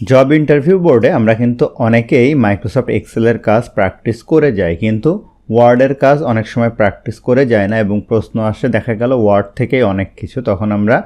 Job interview বোর্ডে আমরা কিন্তু অনেকেই মাইক্রোসফট এক্সেলের কাজ প্র্যাকটিস করে যাই, কিন্তু ওয়ার্ডের কাজ অনেক সময় প্র্যাকটিস করে যায় না এবং প্রশ্ন আসে, দেখা গেল ওয়ার্ড থেকেই অনেক কিছু, তখন আমরা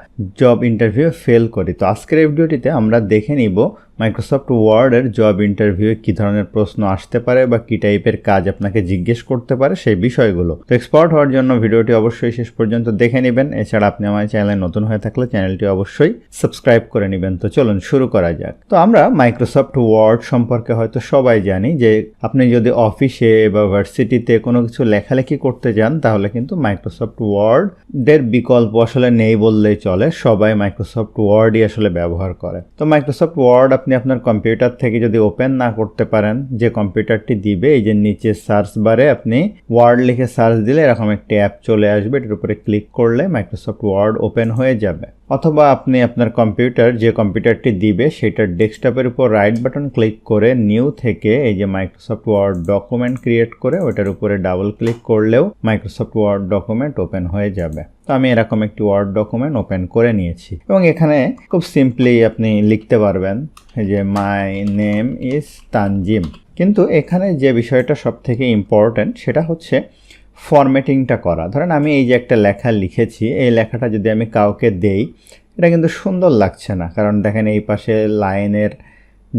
জব ইন্টারভিউ ফেল করি। তো আজকের ভিডিওটিতে আমরা দেখে নিব মাইক্রোসফট ওয়ার্ডের জব ইন্টারভিউয়ে কী ধরনের প্রশ্ন আসতে পারে বা কী টাইপের কাজ আপনাকে জিজ্ঞেস করতে পারে সেই বিষয়গুলো। তো এক্সপার্ট হওয়ার জন্য ভিডিওটি অবশ্যই শেষ পর্যন্ত দেখে নেবেন। এছাড়া আপনি আমার চ্যানেলে নতুন হয়ে থাকলে চ্যানেলটি অবশ্যই সাবস্ক্রাইব করে নেবেন। তো চলুন শুরু করা যাক। তো আমরা মাইক্রোসফট ওয়ার্ড সম্পর্কে হয়তো সবাই জানি যে আপনি যদি অফিসে বা ভার্সিটিতে কোনো কিছু লেখালেখি করতে যান, তাহলে কিন্তু মাইক্রোসফট ওয়ার্ডের বিকল্প আসলে নেই বললেই চলে। সবাই মাইক্রোসফট ওয়ার্ডই আসলে ব্যবহার করে। তো মাইক্রোসফট ওয়ার্ড আপনি আপনার কম্পিউটার থেকে যদি ওপেন না করতে পারেন, যে কম্পিউটারটি দিবে, এই যে নিচে সার্চ বারে আপনি ওয়ার্ড লিখে সার্চ দিলে এরকম একটি অ্যাপ চলে আসবে, এটার উপরে ক্লিক করলে মাইক্রোসফট ওয়ার্ড ওপেন হয়ে যাবে। অথবা আপনি আপনার কম্পিউটার, যে কম্পিউটারটি দিবে, সেটার ডেস্কটপের উপর রাইট বাটন ক্লিক করে নিউ থেকে এই যে মাইক্রোসফট ওয়ার্ড ডকুমেন্ট ক্রিয়েট করে ওটার উপরে ডাবল ক্লিক করলেও মাইক্রোসফট ওয়ার্ড ডকুমেন্ট ওপেন হয়ে যাবে। তো আমি এরকম একটি ওয়ার্ড ডকুমেন্ট ওপেন করে নিয়েছি। এবং এখানে খুব সিম্পলি আপনি লিখতে পারবেন। যে মাই নেম ইজ তানজিম কিন্তু এখানে যে বিষয়টা সব থেকে ইম্পর্ট্যান্ট সেটা হচ্ছে ফরম্যাটিংটা করা। ধরেন আমি এই যে একটা লেখা লিখেছি, এই লেখাটা যদি আমি কাউকে দেই, এটা কিন্তু সুন্দর লাগছে না। কারণ দেখেন এই পাশে লাইনের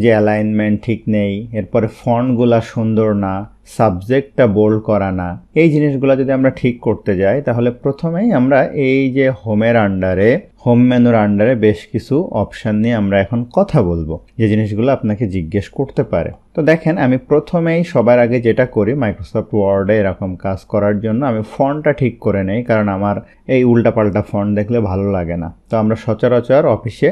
যে অ্যালাইনমেন্ট ঠিক নেই, এরপরে ফন্টগুলা সুন্দর না সাবজেক্টটা বোল্ড করা না, এই জিনিসগুলো যদি আমরা ঠিক করতে যাই, তাহলে প্রথমেই আমরা এই যে হোমের আন্ডারে হোম মেনুর আন্ডারে বেশ কিছু অপশান নিয়ে আমরা এখন কথা বলব, যে জিনিসগুলো আপনাকে জিজ্ঞেস করতে পারে। তো দেখেন, আমি প্রথমেই সবার আগে যেটা করি মাইক্রোসফট ওয়ার্ডে এরকম কাজ করার জন্য আমি ফন্টটা ঠিক করে নেই, কারণ আমার এই উল্টাপাল্টা ফন্ট দেখলে ভালো লাগে না। তো আমরা সচরাচর অফিসে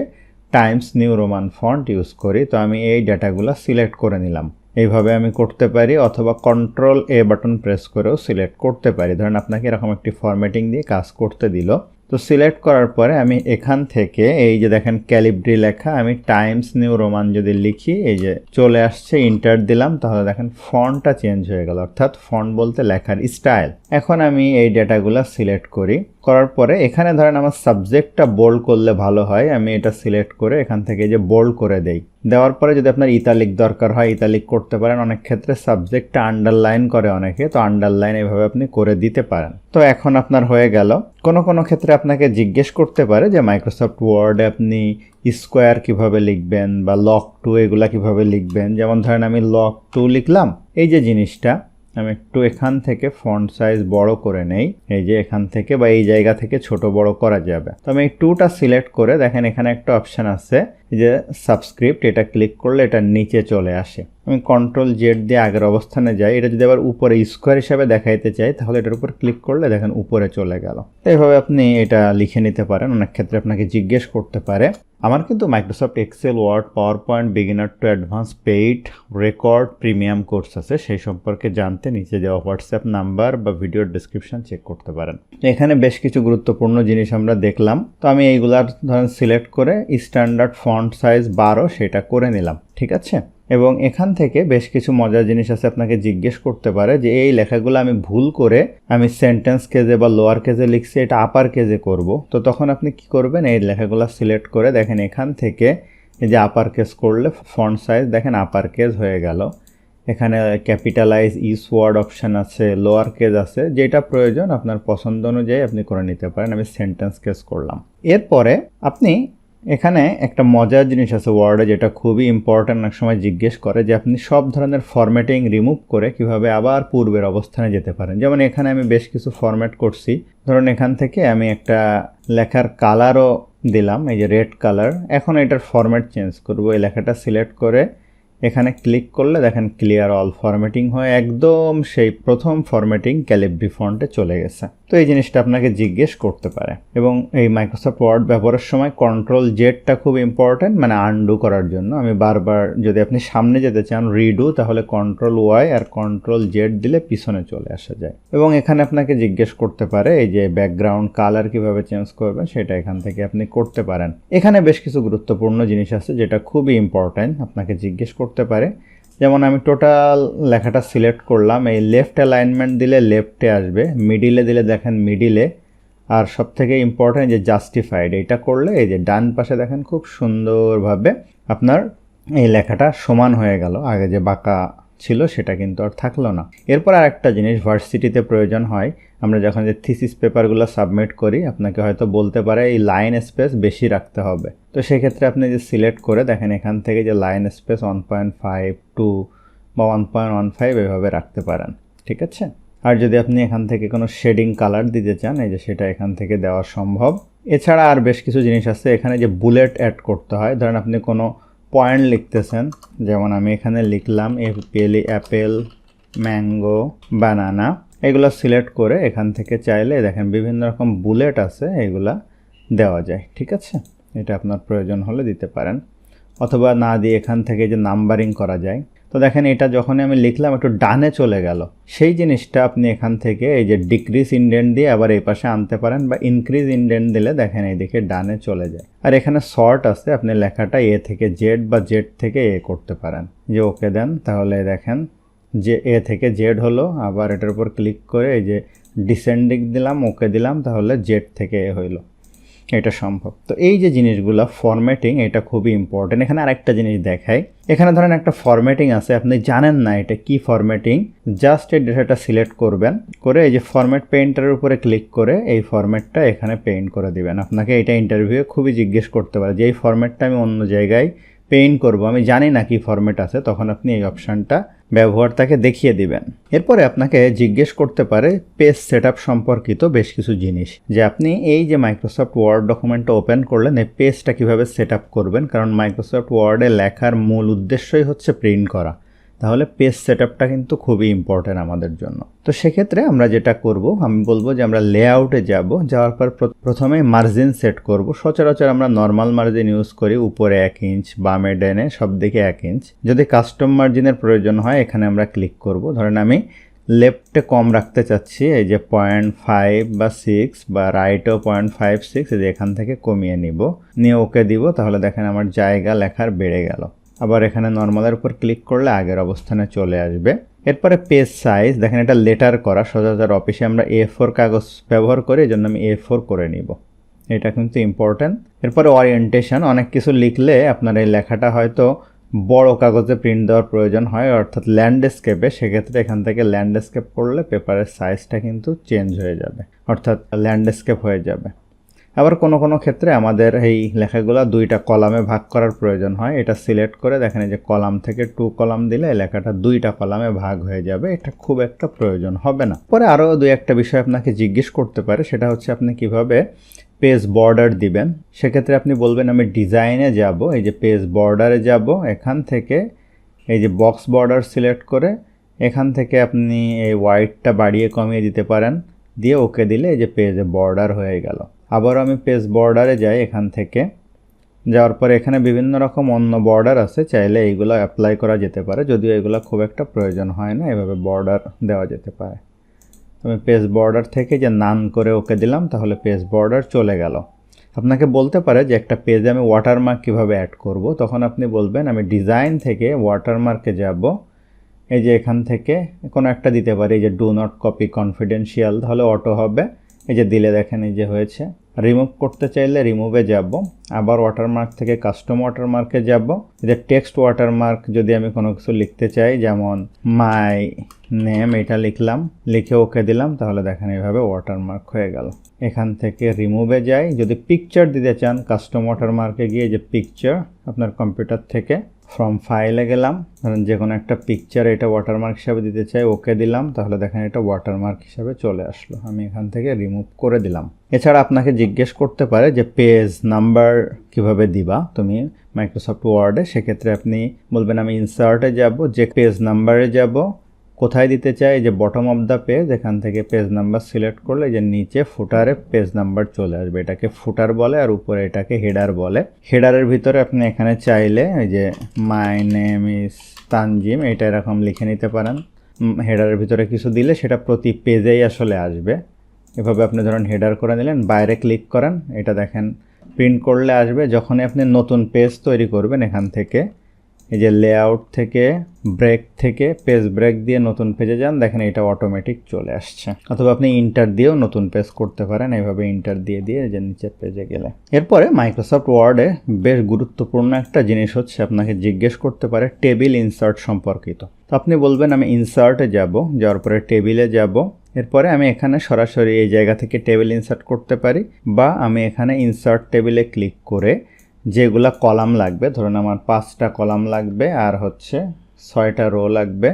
Times New Roman font use করি, তো আমি এই ডাটাগুলো সিলেক্ট করে নিলাম। এইভাবে আমি করতে পারি, অথবা কন্ট্রোল এ বাটন প্রেস করেও সিলেক্ট করতে পারি। ধরেন আপনাকে এরকম একটি ফরম্যাটিং দিয়ে কাজ করতে দিল। তো সিলেক্ট করার পরে আমি এখান থেকে এই যে দেখেন ক্যালিব্রি লেখা, আমি টাইমস নিউ রোমান যদি লিখি, এই যে চলে আসছে ইন্টার দিলাম, তাহলে দেখেন ফন্টটা চেঞ্জ হয়ে গেল। অর্থাৎ ফন্ট বলতে লেখার স্টাইল এখন আমি এই ডেটাগুলো সিলেক্ট করি। করার পরে এখানে ধরেন আমার সাবজেক্টটা বোল্ড করলে ভালো হয়, আমি এটা সিলেক্ট করে এখান থেকে যে বোল্ড করে দেই। দেওয়ার পরে যদি আপনার ইতালিক দরকার হয় ইতালিক করতে পারেন। অনেক ক্ষেত্রে সাবজেক্টটা আন্ডারলাইন করে অনেকে, তো আন্ডারলাইন এভাবে আপনি করে দিতে পারেন। তো এখন আপনার হয়ে গেল। কোনো কোনো ক্ষেত্রে আপনাকে জিজ্ঞেস করতে পারে যে মাইক্রোসফট ওয়ার্ডে আপনি স্কোয়ার কীভাবে লিখবেন বা লক টু এগুলা কীভাবে লিখবেন? যেমন ধরেন আমি লক টু লিখলাম। এই যে জিনিসটা আমি একটু এখান থেকে ফন্ট সাইজ বড় করে নেই। এই যে এখান থেকে বা এই জায়গা থেকে ছোট বড় করা যাবে। তো আমি এই টুটা সিলেক্ট করে দেখেন এখানে একটা অপশান আছে যে সাবস্ক্রিপ্ট এটা ক্লিক করলে এটা নিচে চলে আসে। আমি কন্ট্রোল জেড দিয়ে আগের অবস্থানে যাই, এটা যদি আবার উপরে স্কোয়ার হিসাবে দেখাইতে চাই, তাহলে এটার উপর ক্লিক করলে দেখেন উপরে চলে গেল। এইভাবে আপনি এটা লিখে নিতে পারেন, অনেক ক্ষেত্রে আপনাকে জিজ্ঞেস করতে পারে। আমার কিন্তু Microsoft Excel Word PowerPoint beginner to advance paid record premium course আছে, সেই সম্পর্কে জানতে নিচে দেওয়া হোয়াটসঅ্যাপ নাম্বার বা ভিডিওর ডিসক্রিপশন চেক করতে পারেন। এখানে বেশ কিছু গুরুত্বপূর্ণ জিনিস আমরা দেখলাম। তো আমি এইগুলার ধরেন সিলেক্ট করে স্ট্যান্ডার্ড ফন্ট সাইজ বারো, সেটা করে নিলাম। ঠিক আছে? এবং এখান থেকে বেশ কিছু মজার জিনিস আছে আপনাকে জিজ্ঞেস করতে পারে যে এই লেখাগুলো আমি ভুল করে আমি সেন্টেন্স কেজে বা লোয়ার কেজে লিখছি, এটা আপার কেজে করব। তো তখন আপনি কি করবেন? এই লেখাগুলো সিলেক্ট করে দেখেন এখান থেকে এই যে আপার কেস করলে ফন্ট সাইজ দেখেন আপার কেজ হয়ে গেল। এখানে ক্যাপিটালাইজ ইস ওয়ার্ড অপশান আছে লোয়ার কেজ আছে, যেটা প্রয়োজন আপনার পছন্দ অনুযায়ী আপনি করে নিতে পারেন। আমি সেন্টেন্স কেস করলাম। এরপরে আপনি এখানে একটা মজার জিনিস আছে ওয়ার্ডে যেটা খুবই ইম্পর্ট্যান্ট অনেক সময় জিজ্ঞেস করে যে আপনি সব ধরনের ফরম্যাটিং রিমুভ করে কীভাবে আবার পূর্বের অবস্থানে যেতে পারেন। যেমন এখানে আমি বেশ কিছু ফরম্যাট করছি। ধরুন এখান থেকে আমি একটা লেখার কালারও দিলাম, এই যে রেড কালার এখন এটার ফরম্যাট চেঞ্জ করব। এই লেখাটা সিলেক্ট করে এখানে ক্লিক করলে দেখেন ক্লিয়ার অল ফরম্যাটিং হয়ে একদম সেই প্রথম ফরম্যাটিং ক্যালিব্রি ফন্টে চলে গেছে। তো এই জিনিসটা আপনাকে জিজ্ঞেস করতে পারে। এবং এই মাইক্রোসফট ওয়ার্ড ব্যবহারের সময় কন্ট্রোল জেডটা খুব ইম্পর্ট্যান্ট মানে আনডু করার জন্য। আমি বারবার যদি আপনি সামনে যেতে চান রিডু তাহলে কন্ট্রোল ওয়াই আর কন্ট্রোল জেড দিলে পিছনে চলে আসা যায়। এবং এখানে আপনাকে জিজ্ঞেস করতে পারে, এই যে ব্যাকগ্রাউন্ড কালার কীভাবে চেঞ্জ করবেন, সেটা এখান থেকে আপনি করতে পারেন। এখানে বেশ কিছু গুরুত্বপূর্ণ জিনিস আছে যেটা খুবই ইম্পর্ট্যান্ট আপনাকে জিজ্ঞেস করতে পারে। যেমন আমি টোটাল লেখাটা সিলেক্ট করলাম, এই লেফট অ্যালাইনমেন্ট দিলে লেফটে আসবে মিডিলে দিলে দেখেন মিডিলে আর সব থেকে ইম্পর্ট্যান্ট যে জাস্টিফাইড এটা করলে এই যে ডান পাশে দেখেন খুব সুন্দরভাবে আপনার এই লেখাটা সমান হয়ে গেল, আগে যে বাঁকা ছিল সেটা কিন্তু আর থাকল না। এরপর আর একটা জিনিস, ভার্সিটিতে প্রয়োজন হয়। আমরা যখন যে থিসিস পেপারগুলো সাবমিট করি, আপনাকে হয়তো বলতে পারে এই লাইন স্পেস বেশি রাখতে হবে। তো সেক্ষেত্রে আপনি যে সিলেক্ট করে দেখেন, এখান থেকে যে line space one point five two বা ওয়ান পয়েন্ট ওয়ান ফাইভ এভাবে রাখতে পারেন, ঠিক আছে? আর যদি আপনি এখান থেকে কোনো শেডিং কালার দিতে চান, এই যে সেটা এখান থেকে দেওয়া সম্ভব। এছাড়া আর বেশ কিছু জিনিস আছে। এখানে যে বুলেট অ্যাড করতে হয়, ধরেন আপনি কোনো পয়েন্ট লিখতেছেন। যেমন আমি এখানে লিখলাম A P L apple, mango, banana. এগুলো সিলেক্ট করে এখান থেকে চাইলে দেখেন বিভিন্ন রকম বুলেট আছে, এগুলা দেওয়া যায়, ঠিক আছে? এটা আপনার প্রয়োজন হলে দিতে পারেন। অথবা না দিয়ে এখান থেকে যে নাম্বারিং করা যায় তো দেখেন এটা যখনই আমি লিখলাম, একটু ডানে চলে গেল। সেই জিনিসটা আপনি এখান থেকে এই যে ডিক্রিজ ইন্ডেন্ট দিয়ে আবার এই পাশে আনতে পারেন বা ইনক্রিজ ইন্ডেন্ট দিলে দেখেন এইদিকে ডানে চলে যায়। আর এখানে শর্ট আছে, আপনি লেখাটা এ থেকে জেড বা জেড থেকে এ করতে পারেন। যে ওকে দেন, তাহলে দেখেন যে এ থেকে জেড হলো, আবার এটার উপর ক্লিক করে এই যে ডিসেন্ডিং দিলাম, ওকে দিলাম, তাহলে জেড থেকে এ হইল। এটা সম্ভব। তো এই যে জিনিসগুলো ফরম্যাটিং এটা খুবই ইম্পর্টেন্ট এখানে আরেকটা জিনিস দেখাই। এখানে ধরেন একটা ফরম্যাটিং আছে, আপনি জানেন না এটা কি ফরম্যাটিং জাস্ট এই ডেটাটা সিলেক্ট করবেন, করে এই যে ফরম্যাট পেইন্টারের উপরে ক্লিক করে এই ফরম্যাটটা এখানে পেইন্ট করে দিবেন। আপনাকে এটা ইন্টারভিউয়ে খুবই জিজ্ঞেস করতে পারে যে, এই ফরম্যাটটা আমি অন্য জায়গায় পেইন্ট করব? আমি জানি না কি ফরম্যাট আছে। তখন আপনি এই অপশানটা ব্যবহার তাকে দেখিয়ে দিবেন। এরপরে আপনাকে জিজ্ঞেস করতে পারে পেজ সেট সম্পর্কিত বেশ কিছু জিনিস। যে আপনি এই যে মাইক্রোসফট ওয়ার্ড ডকুমেন্টটা ওপেন করলেন, এই পেজটা কীভাবে সেট করবেন? কারণ মাইক্রোসফট ওয়ার্ডে লেখার মূল উদ্দেশ্যই হচ্ছে প্রিন্ট করা। তাহলে পেজ সেট কিন্তু খুবই ইম্পর্টেন্ট আমাদের জন্য। তো সেক্ষেত্রে আমরা যেটা করব, আমি বলব যে আমরা লেআউটে যাব, যাওয়ার পর প্রথমে মার্জিন সেট করব। সচরাচর আমরা নর্মাল মার্জিন ইউজ করি, উপরে এক ইঞ্চ বামে ডেনে সব দিকে এক ইঞ্চ যদি কাস্টম মার্জিনের প্রয়োজন হয়, এখানে আমরা ক্লিক করব। ধরেন আমি লেফটে কম রাখতে চাচ্ছি, এই যে পয়েন্ট ফাইভ বা সিক্স বা রাইটও পয়েন্ট ফাইভ সিক্স এই যে এখান থেকে কমিয়ে নিব। নিয়ে ওকে দিব, তাহলে দেখেন আমার জায়গা লেখার বেড়ে গেল। আবার এখানে নর্মালের উপর ক্লিক করলে আগের অবস্থানে চলে আসবে। এরপরে পেজ সাইজ, দেখেন এটা লেটার করা সচরাচর অফিসে আমরা এ ফোর কাগজ ব্যবহার করি, এই জন্য আমি এ ফোর করে নিব। এটা কিন্তু ইম্পর্ট্যান্ট এরপরে ওরিয়েন্টেশন অনেক কিছু লিখলে আপনার এই লেখাটা হয়তো বড় কাগজে প্রিন্ট দেওয়ার প্রয়োজন হয়, অর্থাৎ ল্যান্ডস্কেপে সেক্ষেত্রে এখান থেকে ল্যান্ডস্কেপ করলে পেপারের সাইজটা কিন্তু চেঞ্জ হয়ে যাবে, অর্থাৎ ল্যান্ডস্কেপ হয়ে যাবে। আবার কোনো কোনো ক্ষেত্রে আমাদের এই লেখাগুলো দুইটা কলামে ভাগ করার প্রয়োজন হয়। এটা সিলেক্ট করে দেখেন যে কলাম থেকে টু কলাম দিলে লেখাটা দুইটা কলামে ভাগ হয়ে যাবে। এটা খুব একটা প্রয়োজন হবে না। পরে আরও দুই একটা বিষয় আপনাকে জিজ্ঞেস করতে পারে, সেটা হচ্ছে আপনি কীভাবে পেজ বর্ডার দিবেন? সেক্ষেত্রে আপনি বলবেন, আমি ডিজাইনে যাব, এই যে পেজ বর্ডারে যাব, এখান থেকে এই যে বক্স বর্ডার সিলেক্ট করে এখান থেকে আপনি এই হোয়াইটটা বাড়িয়ে কমিয়ে দিতে পারেন। দিয়ে ওকে দিলে এই যে পেজে বর্ডার হয়ে গেল। আবারও আমি পেজ বর্ডারে যাই এখান থেকে। যাওয়ার পরে এখানে বিভিন্ন রকম অন্য বর্ডার আছে, চাইলে এইগুলো অ্যাপ্লাই করা যেতে পারে, যদিও এগুলো খুব একটা প্রয়োজন হয় না, এভাবে বর্ডার দেওয়া যেতে পারে। আমি পেজ বর্ডার থেকে যে নান করে ওকে দিলাম, তাহলে পেজ বর্ডার চলে গেল। আপনাকে বলতে পারে যে একটা পেজে আমি ওয়াটারমার্ক কীভাবে অ্যাড করব, তখন আপনি বলবেন, আমি ডিজাইন থেকে ওয়াটারমার্কে যাব। এই যে এখান থেকে কোনো একটা দিতে পারি, এই যে ডু নট কপি কনফিডেন্সিয়াল তাহলে অটো হবে। এই যে দিলে দেখেন এই যে হয়েছে। রিমুভ করতে চাইলে রিমুভে যাব। আবার ওয়াটারমার্ক থেকে কাস্টম ওয়াটারমার্কে যাব। যে টেক্সট ওয়াটারমার্ক যদি আমি কোনো কিছু লিখতে চাই, যেমন মাই নেম এটা লিখলাম, লিখে ওকে দিলাম, তাহলে দেখেন এইভাবে ওয়াটারমার্ক হয়ে গেল। এখান থেকে রিমুভে যাই। যদি পিকচার দিতে চান কাস্টম ওয়াটারমার্কে গিয়ে যে পিকচার আপনার কম্পিউটার থেকে ফ্রম ফাইলে গেলাম ধরেন যে কোনো একটা পিকচার এটা ওয়াটারমার্ক হিসাবে দিতে চাই, ওকে দিলাম, তাহলে দেখেন এটা ওয়াটারমার্ক হিসাবে চলে আসলো। আমি এখান থেকে রিমুভ করে দিলাম। এছাড়া আপনাকে জিজ্ঞেস করতে পারে যে পেজ নাম্বার কীভাবে দিবা? তুমি মাইক্রোসফট ওয়ার্ডে সেক্ষেত্রে আপনি বলবেন, আমি ইনসার্টে যাব, যে পেজ নাম্বারে যাব কোথায় দিতে চাই যে বটম অফ দ্য পেজ এখান থেকে পেজ নাম্বার সিলেক্ট করলে যে নিচে ফুটারে পেজ নাম্বার চলে আসবে। এটাকে ফুটার বলে আর উপরে এটাকে হেডার বলে। হেডারের ভিতরে আপনি এখানে চাইলে যে মাই নেম ইজ তানজিম এটা এরকম লিখে নিতে পারেন। হেডারের ভিতরে কিছু দিলে সেটা প্রতি পেজেই আসলে আসবে। এভাবে আপনি ধরেন হেডার করে নিলেন বাইরে ক্লিক করেন, এটা দেখেন প্রিন্ট করলে আসবে। যখনই আপনি নতুন পেজ তৈরি করবেন এখান থেকে। এই যে লেআউট থেকে ব্রেক থেকে পেজ ব্রেক দিয়ে নতুন পেজে যান, দেখেন এটা অটোমেটিক চলে আসছে। অথবা আপনি ইন্টার দিয়েও নতুন পেজ করতে পারেন, এইভাবে ইন্টার দিয়ে দিয়ে যে নিচের পেজে গেলে। এরপরে মাইক্রোসফট ওয়ার্ডে বেশ গুরুত্বপূর্ণ একটা জিনিস হচ্ছে আপনাকে জিজ্ঞেস করতে পারে টেবিল ইনসার্ট সম্পর্কিত। তো আপনি বলবেন, আমি ইনসার্টে যাব, যাওয়ার পরে টেবিলে যাব। এরপরে আমি এখানে সরাসরি এই জায়গা থেকে টেবিল ইনসার্ট করতে পারি বা আমি এখানে ইনসার্ট টেবিলে ক্লিক করে যেগুলা কলাম লাগবে, ধরুন আমার পাঁচটা কলাম লাগবে আর হচ্ছে ছয়টা রো লাগবে,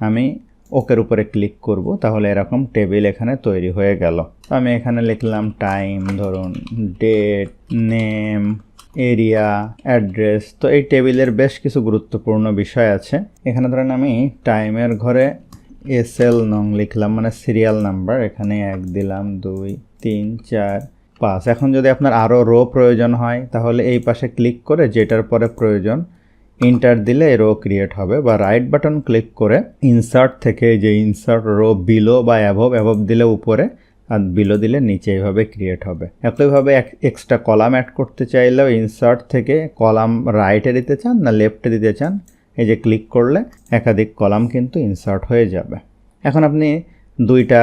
আমি ওকের উপরে ক্লিক করব, তাহলে এরকম টেবিল এখানে তৈরি হয়ে গেল। তো আমি এখানে লিখলাম টাইম, ধরুন ডেট, নেম, এরিয়া, অ্যাড্রেস, তো এই টেবিলের বেশ কিছু গুরুত্বপূর্ণ বিষয় আছে। এখানে ধরেন আমি টাইমের ঘরে এস এল নং লিখলাম মানে সিরিয়াল নাম্বার, এখানে এক দিলাম, দুই, তিন, চার পাঁচ এখন যদি আপনার আরও রো প্রয়োজন হয়, তাহলে এই পাশে ক্লিক করে যেটার পরে প্রয়োজন ইন্টার দিলে রো ক্রিয়েট হবে বা রাইট বাটন ক্লিক করে ইনসার্ট থেকে যে ইনসার্ট রো বিলো বা অ্যাভব অ্যাভব দিলে উপরে আর বিলো দিলে নিচে এইভাবে ক্রিয়েট হবে। একইভাবে এক্সট্রা কলাম অ্যাড করতে চাইলেও ইনসার্ট থেকে কলাম রাইটে দিতে চান না লেফটে দিতে চান, এই যে ক্লিক করলে একাধিক কলাম কিন্তু ইনসার্ট হয়ে যাবে। এখন আপনি দুইটা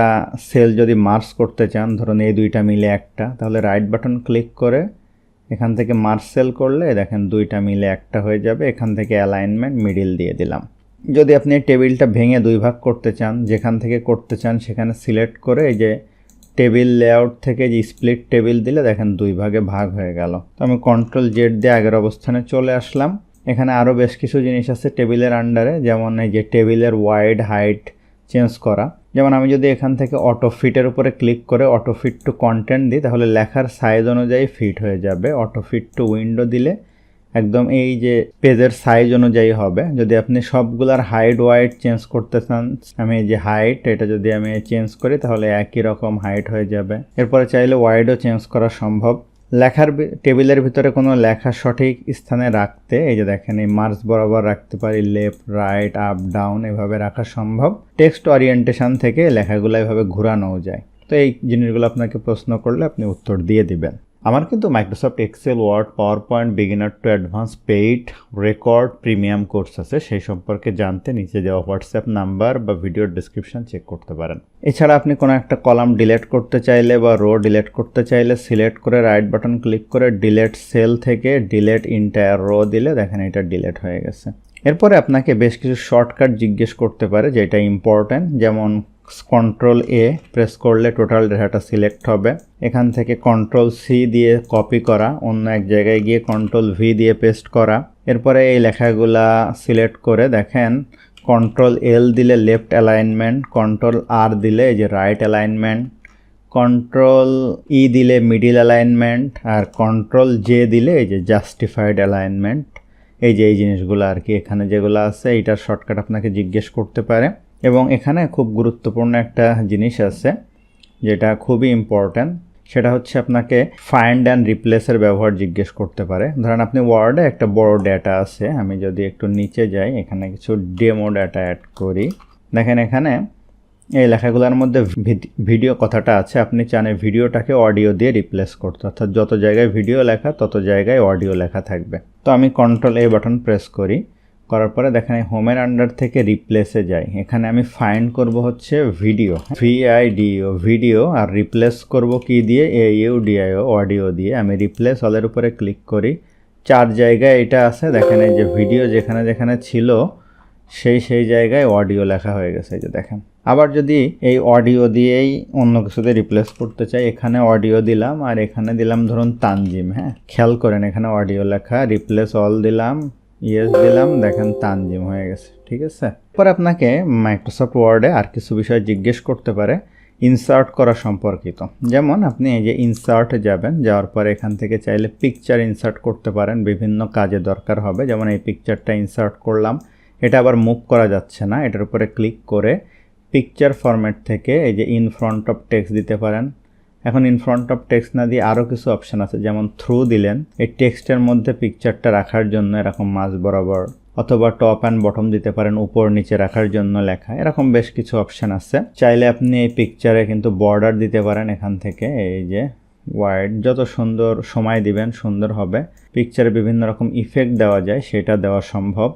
সেল যদি মার্স করতে চান, ধরুন এই দুইটা মিলে একটা, তাহলে রাইট বাটন ক্লিক করে এখান থেকে মার্স সেল করলে দেখেন দুইটা মিলে একটা হয়ে যাবে, এখান থেকে অ্যালাইনমেন্ট মিডিল দিয়ে দিলাম। যদি আপনি টেবিলটা ভেঙে দুই ভাগ করতে চান, যেখান থেকে করতে চান সেখানে সিলেক্ট করে এই যে টেবিল লেআউট থেকে যে স্প্লিট টেবিল দিলে দেখেন দুই ভাগে ভাগ হয়ে গেল। তো আমি কন্ট্রোল জেড দিয়ে আগের অবস্থানে চলে আসলাম। এখানে আরও বেশ কিছু জিনিস আছে টেবিলের আন্ডারে যেমন এই যে টেবিলের ওয়াইড হাইট চেঞ্জ করা। যেমন আমি যদি এখান থেকে অটো ফিটের উপরে ক্লিক করে অটো ফিট টু কন্টেন্ট দিই, তাহলে লেখার সাইজ অনুযায়ী ফিট হয়ে যাবে। অটো ফিট টু উইন্ডো দিলে একদম এই যে পেজের সাইজ অনুযায়ী হবে। যদি আপনি সবগুলার হাইট ওয়াইট চেঞ্জ করতে চান, আমি এই যে হাইট এটা যদি আমি চেঞ্জ করি, তাহলে একই রকম হাইট হয়ে যাবে। এরপরে চাইলে ওয়াইডও চেঞ্জ করা সম্ভব। লেখার টেবিলের ভিতরে কোনো লেখা সঠিক স্থানে রাখতে, এই যে দেখেন, এই মার্কস বরাবর রাখতে পারি, লেফট, রাইট, আপ, ডাউন, এভাবে রাখা সম্ভব। টেক্সট ওরিয়েন্টেশন থেকে লেখাগুলো এভাবে ঘোরানোও যায়। তো এই জিনিসগুলো আপনাকে প্রশ্ন করলে আপনি উত্তর দিয়ে দিবেন। আমার কিন্তু Microsoft Excel Word PowerPoint beginner to advance paid record premium course আছে। সেই সম্পর্কে জানতে নিচে দেওয়া হোয়াটসঅ্যাপ নাম্বার বা ভিডিওর ডিসক্রিপশন চেক করতে পারেন। এছাড়া আপনি কোনো একটা কলাম ডিলেট করতে চাইলে বা রো ডিলেট করতে চাইলে সিলেক্ট করে রাইট বাটন ক্লিক করে ডিলেট সেল থেকে ডিলেট ইন্টায়ার রো দিলে দেখেন এটা ডিলেট হয়ে গেছে। এরপরে আপনাকে বেশ কিছু শর্টকাট জিজ্ঞেস করতে পারে, যেটা ইম্পর্ট্যান্ট যেমন কন্ট্রোল এ প্রেস করলে টোটাল ডেটাটা সিলেক্ট হবে। এখান থেকে কন্ট্রোল সি দিয়ে কপি করা, অন্য এক জায়গায় গিয়ে কন্ট্রোল ভি দিয়ে পেস্ট করা। এরপরে এই লেখাগুলা সিলেক্ট করে দেখেন কন্ট্রোল এল দিলে লেফট অ্যালাইনমেন্ট কন্ট্রোল আর দিলে এই যে রাইট অ্যালাইনমেন্ট কন্ট্রোল ই দিলে মিডিল অ্যালাইনমেন্ট আর কন্ট্রোল জে দিলে এই যে জাস্টিফাইড অ্যালাইনমেন্ট এই যে এই জিনিসগুলো আর কি, এখানে যেগুলো আছে, এইটার শর্টকাট আপনাকে জিজ্ঞেস করতে পারে। এবং এখানে খুব গুরুত্বপূর্ণ একটা জিনিস আছে যেটা খুবই ইম্পর্ট্যান্ট সেটা হচ্ছে আপনাকে ফাইন্ড অ্যান্ড রিপ্লেসের ব্যবহার জিজ্ঞেস করতে পারে। ধরেন আপনি ওয়ার্ডে একটা বড় ডেটা আছে, আমি যদি একটু নিচে যাই, এখানে কিছু ডেমো ডেটা অ্যাড করি। দেখেন এখানে এই লেখাগুলোর মধ্যে ভিডিও কথাটা আছে, আপনি চান ভিডিওটাকে অডিও দিয়ে রিপ্লেস করতে। অর্থাৎ যত জায়গায় ভিডিও লেখা, তত জায়গায় অডিও লেখা থাকবে। তো আমি কন্ট্রোল এ বাটন প্রেস করি। করার পরে দেখেন এই হোমের আন্ডার থেকে রিপ্লেসে যাই। এখানে আমি ফাইন্ড করব হচ্ছে video V I D O video R replace করব কি দিয়ে? এ ইউ ডিআইও অডিও দিয়ে। আমি রিপ্লেস অলের উপরে ক্লিক করি। চার জায়গায় এটা আছে। দেখেন এই যে ভিডিও যেখানে যেখানে ছিল, সেই সেই জায়গায় অডিও লেখা হয়ে গেছে যে দেখেন। আবার যদি এই অডিও দিয়েই অন্য কিছুতে রিপ্লেস করতে চাই, এখানে অডিও দিলাম, আর এখানে দিলাম ধরুন তানজিম হ্যাঁ? খেয়াল করেন এখানে অডিও লেখা রিপ্লেস অল দিলাম। ইয়েস দিলাম দেখেন, তানজিম হয়ে গেছে। ঠিক আছে? পরে আপনাকে মাইক্রোসফট ওয়ার্ডে আর কিছু বিষয় জিজ্ঞেস করতে পারে ইনসার্ট করা সম্পর্কিত। যেমন, আপনি এই যে ইনসার্টে যাবেন, যাওয়ার পরে এখান থেকে চাইলে পিকচার ইনসার্ট করতে পারেন। বিভিন্ন কাজে দরকার হবে। যেমন, এই পিকচারটা ইনসার্ট করলাম। এটা আবার মুভ করা যাচ্ছে না। এটার উপরে ক্লিক করে পিকচার ফরম্যাট থেকে এই যে ইন ফ্রন্ট অফ টেক্সট দিতে পারেন। এখন ইন ফ্রন্ট অফ টেক্সট না দিয়ে আরও কিছু অপশান আছে, যেমন থ্রু দিলেন। এই টেক্সটের মধ্যে পিকচারটা রাখার জন্য এরকম মাঝ বরাবর অথবা টপ অ্যান্ড বটম দিতে পারেন, উপর নিচে রাখার জন্য লেখা। এরকম বেশ কিছু অপশান আছে। চাইলে আপনি এই পিকচারে কিন্তু বর্ডার দিতে পারেন এখান থেকে, এই যে ওয়াইড যত সুন্দর সময় দিবেন, সুন্দর হবে। পিকচারে বিভিন্ন রকম ইফেক্ট দেওয়া যায়, সেটা দেওয়া সম্ভব।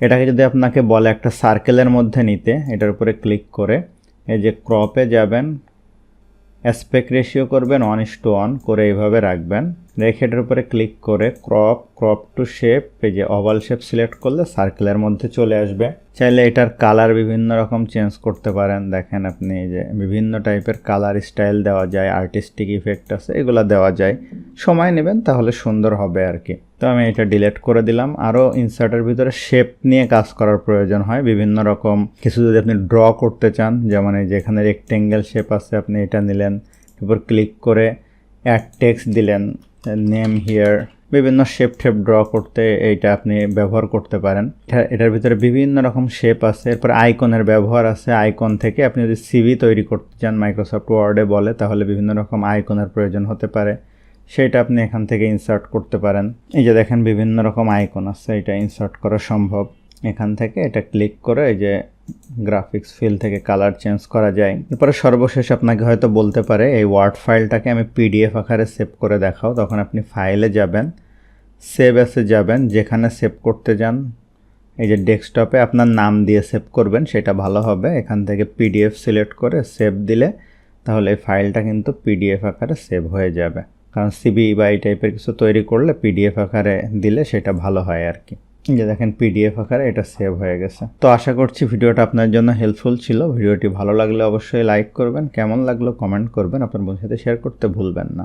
এটাকে যদি আপনাকে বলে একটা সার্কেলের মধ্যে নিতে, এটার উপরে ক্লিক করে, এই যে ক্রপে যাবেন অ্যাসপেক্ট রেশিও করবেন ওয়ান ইস টু ওয়ান করে এইভাবে রাখবেন। রেখে এটার উপরে ক্লিক করে ক্রপ ক্রপ টু শেপ এই যে ওভাল শেপ সিলেক্ট করলে সার্কেলের মধ্যে চলে আসবে। চাইলে এটার কালার বিভিন্ন রকম চেঞ্জ করতে পারেন। দেখেন আপনি যে বিভিন্ন টাইপের কালার স্টাইল দেওয়া যায় আর্টিস্টিক ইফেক্ট আছে, এগুলো দেওয়া যায়। সময় নেবেন, তাহলে সুন্দর হবে আর কি। তো আমি এটা ডিলিট করে দিলাম। আরও ইনসার্টের ভিতরে শেপ নিয়ে কাজ করার প্রয়োজন হয়। বিভিন্ন রকম কিছু যদি আপনি ড্র করতে চান, যেমন এই যে এখানে রেক্টেঙ্গেল শেপ আছে, আপনি এটা নিলেন, এরপর ক্লিক করে অ্যাড টেক্সট দিলেন নেম হিয়ার বিভিন্ন শেপ টেপ ড্র করতে এইটা আপনি ব্যবহার করতে পারেন। এটার ভিতরে বিভিন্ন রকম শেপ আছে। এরপর আইকনের ব্যবহার আছে। আইকন থেকে আপনি যদি সিভি তৈরি করতে চান মাইক্রোসফট ওয়ার্ডে বলে, তাহলে বিভিন্ন রকম আইকনের প্রয়োজন হতে পারে। সেটা আপনি এখান থেকে ইনসার্ট করতে পারেন। এই যে দেখেন বিভিন্ন রকম আইকন আছে, এটা ইনসার্ট করা সম্ভব। এখান থেকে এটা ক্লিক করে এই যে গ্রাফিক্স ফিল থেকে কালার চেঞ্জ করা যায়। এরপরে সর্বশেষ আপনাকে হয়তো বলতে পারে, এই ওয়ার্ড ফাইলটাকে আমি পিডিএফ আকারে সেভ করে দেখাও। তখন আপনি ফাইলে যাবেন সেভ অ্যাসে যাবেন, যেখানে সেভ করতে যান। এই যে ডেস্কটপে আপনার নাম দিয়ে সেভ করবেন, সেটা ভালো হবে। এখান থেকে পিডিএফ সিলেক্ট করে সেভ দিলে তাহলে এই ফাইলটা কিন্তু পিডিএফ আকারে সেভ হয়ে যাবে। কারণ সিবি বা এই টাইপের কিছু তৈরি করলে পিডিএফ আকারে দিলে সেটা ভালো হয় আর কি যে দেখেন পিডিএফ আকারে এটা সেভ হয়ে গেছে। তো আশা করছি ভিডিওটা আপনার জন্য হেল্পফুল ছিল। ভিডিওটি ভালো লাগলে অবশ্যই লাইক করবেন। কেমন লাগল কমেন্ট করবেন। আপনার বন্ধুর সাথে শেয়ার করতে ভুলবেন না।